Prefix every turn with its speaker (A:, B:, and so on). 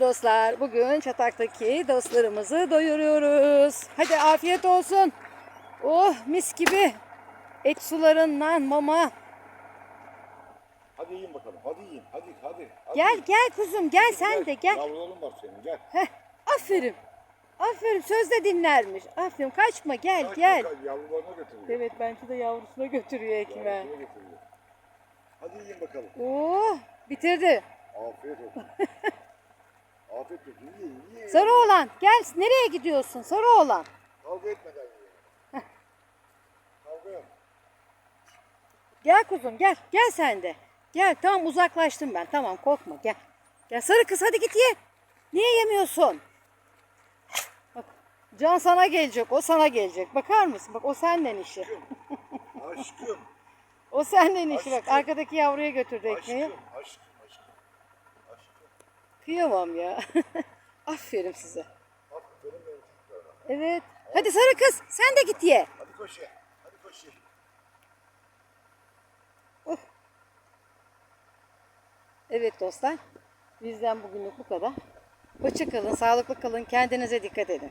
A: Dostlar bugün çataktaki dostlarımızı doyuruyoruz. Hadi afiyet olsun. Oh mis gibi. Et sularından mama.
B: Hadi yiyin bakalım. Hadi yiyin. Hadi hadi. hadi.
A: Gel gel kuzum gel sen de gel.
B: Yavrularım var senin gel.
A: Heh, aferin. Aferin söz de dinlermiş. Aferin kaçma gel
B: Kaç
A: gel.
B: bakalım, Yavrularına götürüyor.
A: Evet bence de yavrusuna götürüyor ekmeği.
B: Yavrusuna götürüyor. Hadi yiyin bakalım.
A: Oh bitirdi.
B: Afiyet olsun. Afiyet olsun. Yiyin yiyin.
A: Sarı oğlan gel nereye gidiyorsun sarı oğlan?
B: Kavga etmeden yiyin. Kavga yok.
A: Gel kuzum gel. Gel sen de. Gel tamam uzaklaştım ben. Tamam korkma gel. Gel sarı kız hadi git ye. Niye yemiyorsun? Bak Can sana gelecek. O sana gelecek. Bakar mısın? Bak o senden işi.
B: Aşkım.
A: O senden işi. Bak
B: Aşkım.
A: arkadaki yavruya götürdü ekmeği.
B: Aşkım. Aşkım. Aşkım. Aşkım.
A: Kıyamam ya. Aferin size.
B: Aferin benim çocuklarıma.
A: Evet. Hadi sarı kız sen de git ye.
B: Hadi koş ye. Hadi koş ye.
A: Evet dostlar. Bizden bugünlük bu kadar. Hoşça kalın, sağlıklı kalın, kendinize dikkat edin.